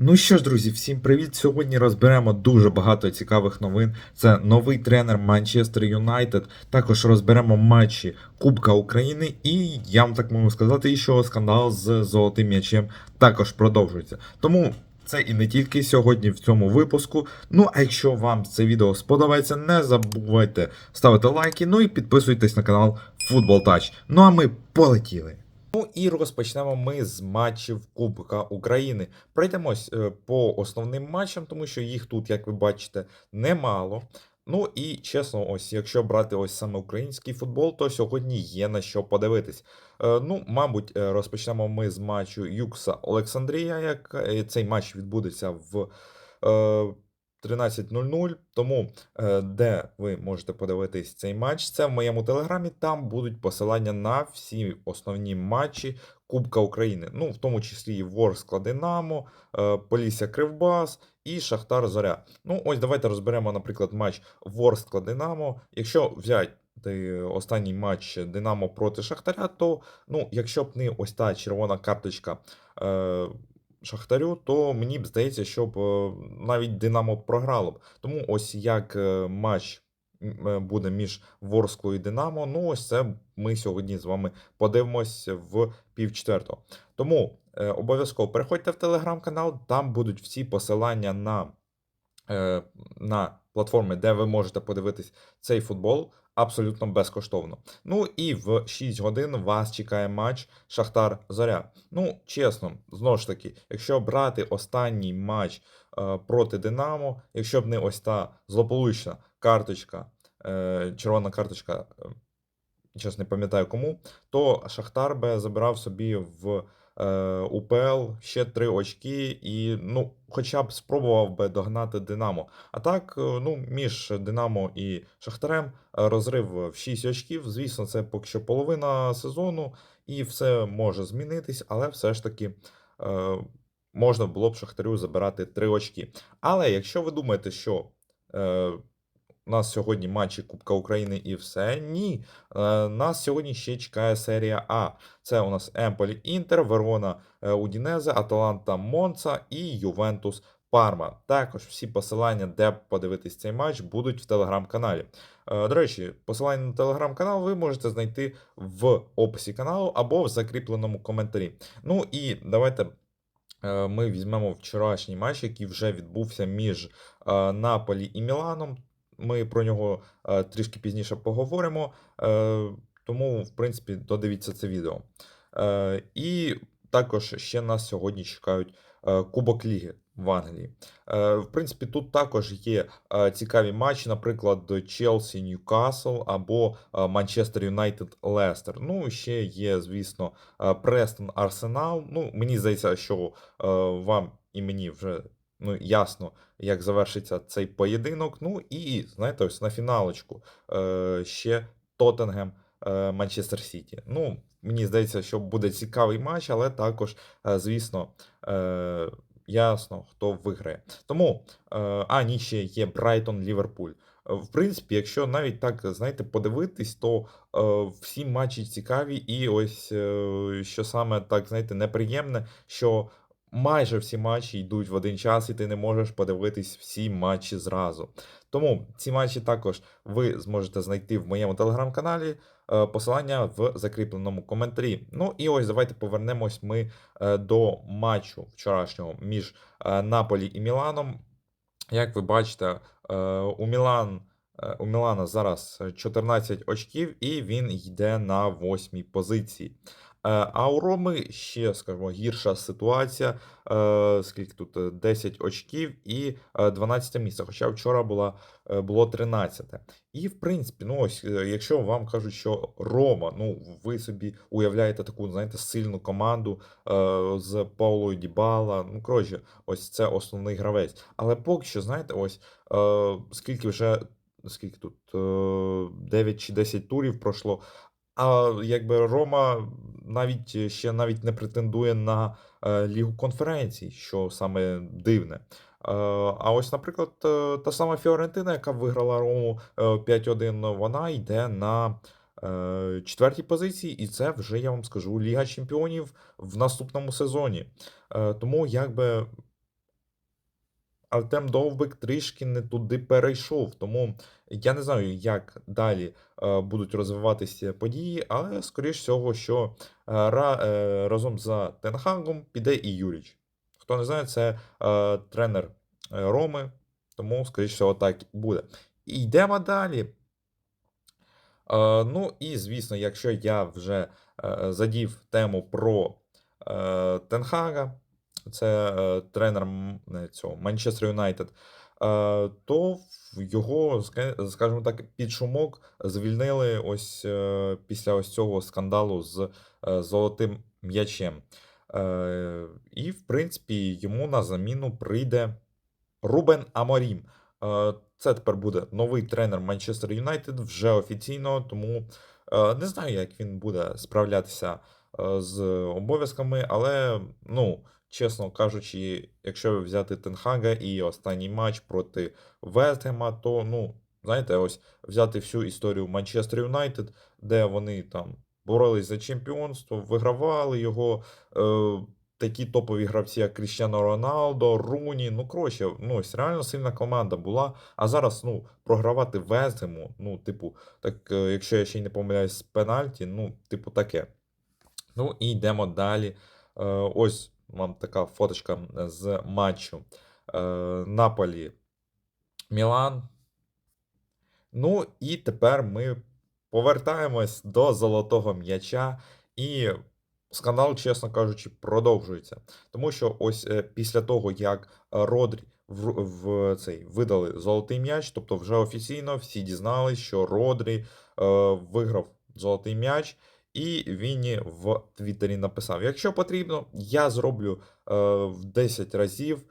Ну що ж, друзі, всім привіт! Сьогодні розберемо дуже багато цікавих новин. Це новий тренер Манчестер Юнайтед. Також розберемо матчі Кубка України. І я вам так можу сказати, що скандал з золотим м'ячем також продовжується. Тому це і не тільки сьогодні в цьому випуску. Ну а якщо вам це відео сподобається, не забувайте ставити лайки, ну і підписуйтесь на канал Football Touch. Ну а ми полетіли. Ну і розпочнемо ми з матчів Кубка України. Пройдемось е, по основним матчам, тому що їх тут, як ви бачите, немало. Ну і чесно, ось якщо брати ось саме український футбол, то сьогодні є на що подивитись. Е, ну, мабуть, е, розпочнемо ми з матчу Юкса Олександрія. Як е, цей матч відбудеться в. Е, 13.00. Тому е, де ви можете подивитись цей матч, це в моєму телеграмі. Там будуть посилання на всі основні матчі Кубка України. Ну, в тому числі і Ворскла Динамо, е, Полісся Кривбас і Шахтар Зоря. Ну, ось давайте розберемо, наприклад, матч Ворскла Динамо. Якщо взяти останній матч Динамо проти Шахтаря, то ну, якщо б не ось та червона карточка. Е, Шахтарю, то мені б здається, щоб е, навіть Динамо програло б. Тому ось як е, матч е, буде між Ворсклою і Динамо, ну ось це ми сьогодні з вами подивимось в півчетвертого. Тому обов'язково переходьте в телеграм-канал, там будуть всі посилання на, на платформи, де ви можете подивитись цей футбол. Абсолютно безкоштовно. Ну і в 6 годин вас чекає матч Шахтар Зоря. Ну, чесно, знову ж таки, якщо брати останній матч е, проти Динамо, якщо б не ось та злополучна карточка, е, червона карточка, е, чесно не пам'ятаю кому, то Шахтар би забирав собі в УПЛ ще 3 очки і, ну, хоча б спробував би догнати Динамо. А так, е, ну, між Динамо і Шахтарем е, розрив в 6 очків. Звісно, це поки що половина сезону, і все може змінитись, але все ж таки. Е, Можна було б Шахтарю забирати 3 очки. Але якщо ви думаєте, що е, у нас сьогодні матчі Кубка України і все, ні. Е, нас сьогодні ще чекає серія А. Це у нас Емполі Інтер, Верона е, Удінезе, Аталанта Монца і Ювентус Парма. Також всі посилання, де подивитись цей матч, будуть в телеграм-каналі. Е, До речі, посилання на телеграм-канал ви можете знайти в описі каналу або в закріпленому коментарі. Ну і давайте. Ми візьмемо вчорашній матч, який вже відбувся між Наполі і Міланом. Ми про нього е, трішки пізніше поговоримо. Е, тому, в принципі, додивіться це відео. Е, і також ще нас сьогодні чекають Кубок Ліги в Англії. В принципі, тут також є цікаві матчі, наприклад, Челсі Ньюкасл або Манчестер Юнайтед Лестер. Ну, ще є, звісно, Престон Арсенал. Ну, мені здається, що вам і мені вже ну, ясно, як завершиться цей поєдинок. Ну і знаєте, ось на фіналочку е, ще Тоттенгем е, Манчестер Сіті. Ну, мені здається, що буде цікавий матч, але також, е, звісно, е, ясно, хто виграє. Тому, е, а ні, ще є Брайтон Ліверпуль. В принципі, якщо навіть так знаєте, подивитись, то е, всі матчі цікаві, і ось е, що саме так знаєте, неприємне, що майже всі матчі йдуть в один час, і ти не можеш подивитись всі матчі зразу. Тому ці матчі також ви зможете знайти в моєму телеграм-каналі. е, Посилання в закріпленому коментарі. Ну і ось давайте повернемось ми е, до матчу вчорашнього між е, Наполі і Міланом. Як ви бачите, у Мілан. У Мілана зараз 14 очків, і він йде на восьмій позиції. Е, А у Роми ще, скажімо, гірша ситуація. Е, Скільки тут е, 10 очків і е, 12 місце. Хоча вчора була, е, було 13. І, в принципі, ну ось, е, якщо вам кажуть, що Рома, ну ви собі уявляєте таку, знаєте, сильну команду е, з Паулою Дібала. Ну, коротше, ось це основний гравець. Але поки що, знаєте, ось е, скільки вже. Скільки тут? е, 9 чи 10 турів пройшло. А якби Рома навіть е, ще навіть не претендує на е, Лігу конференцій, що саме дивне. Е, А ось, наприклад, та сама Фіорентина, яка виграла Рому е, 5-1, вона йде на четвертій позиції, і це вже я вам скажу Ліга Чемпіонів в наступному сезоні. Тому якби Артем Довбик трішки не туди перейшов. Тому я не знаю, як далі е, будуть розвиватися події, але скоріш всього, що е, е, разом за Тенхагом піде і Юріч. Хто не знає, це тренер Роми, тому, скоріш всього, так буде. І йдемо далі. Ну і звісно, якщо я вже задів тему про Тенхага, це е, тренер е, цього Манчестер Юнайтед, е, то його, скажімо так, під шумок звільнили ось після ось цього скандалу з золотим м'ячем. І, в принципі, йому на заміну прийде Рубен Аморім. Це тепер буде новий тренер Манчестер Юнайтед вже офіційно, тому не знаю, як він буде справлятися з обов'язками, але, ну, чесно кажучи, якщо взяти Тенхага і останній матч проти Вестгема, то, ну, знаєте, ось взяти всю історію Манчестер Юнайтед, де вони там боролись за чемпіонство, вигравали його. Е, такі топові гравці, як Кріщано Роналдо, Руні. Ну, коротше, ну, ось реально сильна команда була. А зараз, ну, програвати Вестгему, ну, типу, так, е, якщо я ще й не помиляюсь з пенальті, ну, типу, таке. Ну, і йдемо далі. Е, ось вам така фоточка з матчу е, Наполі Мілан. Ну, і тепер ми повертаємось до золотого м'яча. І скандал, чесно кажучи, продовжується. Тому що ось е, після того, як е, Родрі в, в цей видали золотий м'яч, тобто вже офіційно всі дізнались, що Родрі е, виграв золотий м'яч. І він в Твіттері написав: якщо потрібно, я зроблю е, в 10 разів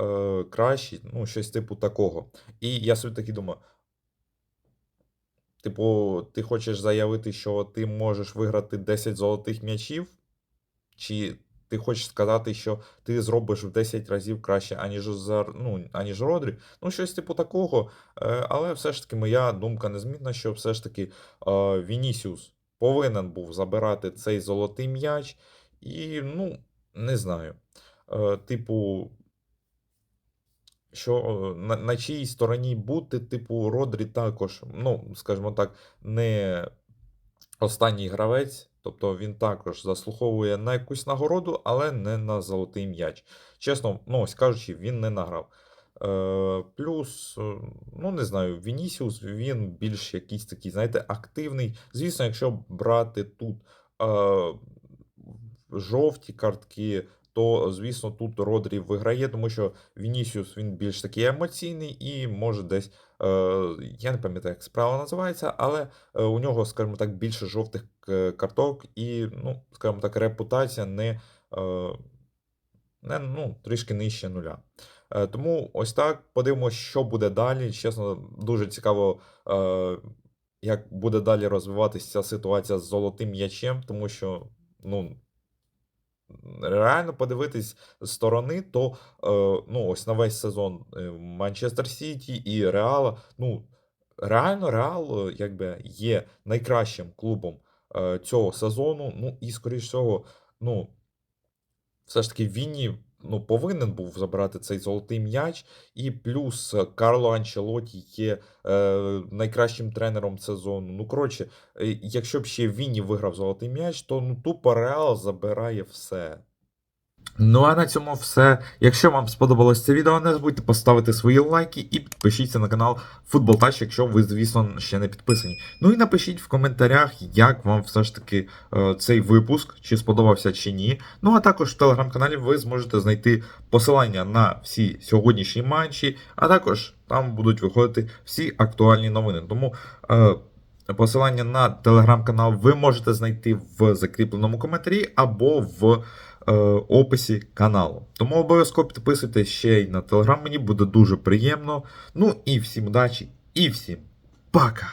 е, краще, ну, щось типу такого. І я собі таки думаю. Типу, ти хочеш заявити, що ти можеш виграти 10 золотих м'ячів? Чи ти хочеш сказати, що ти зробиш в 10 разів краще, аніж ну, аніж Родрі? Ну, щось типу такого. Е, Але все ж таки моя думка незмінна, що все ж таки е, Вінісіус повинен був забирати цей золотий м'яч. І, ну, не знаю. Е, Типу, що е, на, на чиїй стороні бути, типу, Родрі також, ну, скажімо так, не останній гравець, тобто він також заслуговує на якусь нагороду, але не на золотий м'яч. Чесно, ну, ось кажучи, він не награв. Е, плюс, е, ну не знаю, Вінісіус, він більш якийсь такий, знаєте, активний. Звісно, якщо брати тут е, жовті картки, то, звісно, тут Родрі виграє, тому що Вінісіус він більш такий емоційний і може десь, е, я не пам'ятаю, як справа називається, але е, у нього, скажімо так, більше жовтих карток, і, ну, скажімо так, репутація не, е, не ну, трішки нижче нуля. Е, Тому ось так подивимося, що буде далі. Чесно, дуже цікаво, е, як буде далі розвиватися ця ситуація з золотим м'ячем, тому що, ну, реально подивитись з сторони, то е, ну, ось на весь сезон Манчестер Сіті і Реала. Ну, реально, Реал якби є найкращим клубом цього сезону. Ну і скоріш всього, ну, все ж таки Вінні ну, повинен був забрати цей золотий м'яч. І плюс Карло Анчелоті є е, найкращим тренером сезону. Ну, коротше, е, якщо б ще Вінні виграв золотий м'яч, то ну, тупо Реал забирає все. Ну а на цьому все. Якщо вам сподобалось це відео, не забудьте поставити свої лайки і підпишіться на канал Футбол Тач, якщо ви, звісно, ще не підписані. Ну і напишіть в коментарях, як вам все ж таки е, цей випуск, чи сподобався чи ні. Ну а також в телеграм-каналі ви зможете знайти посилання на всі сьогоднішні матчі, а також там будуть виходити всі актуальні новини. Тому. Е, Посилання на телеграм-канал ви можете знайти в закріпленому коментарі або в описі каналу. Тому обов'язково підписуйтесь ще й на телеграм, мені буде дуже приємно. Ну і всім удачі, і всім пока!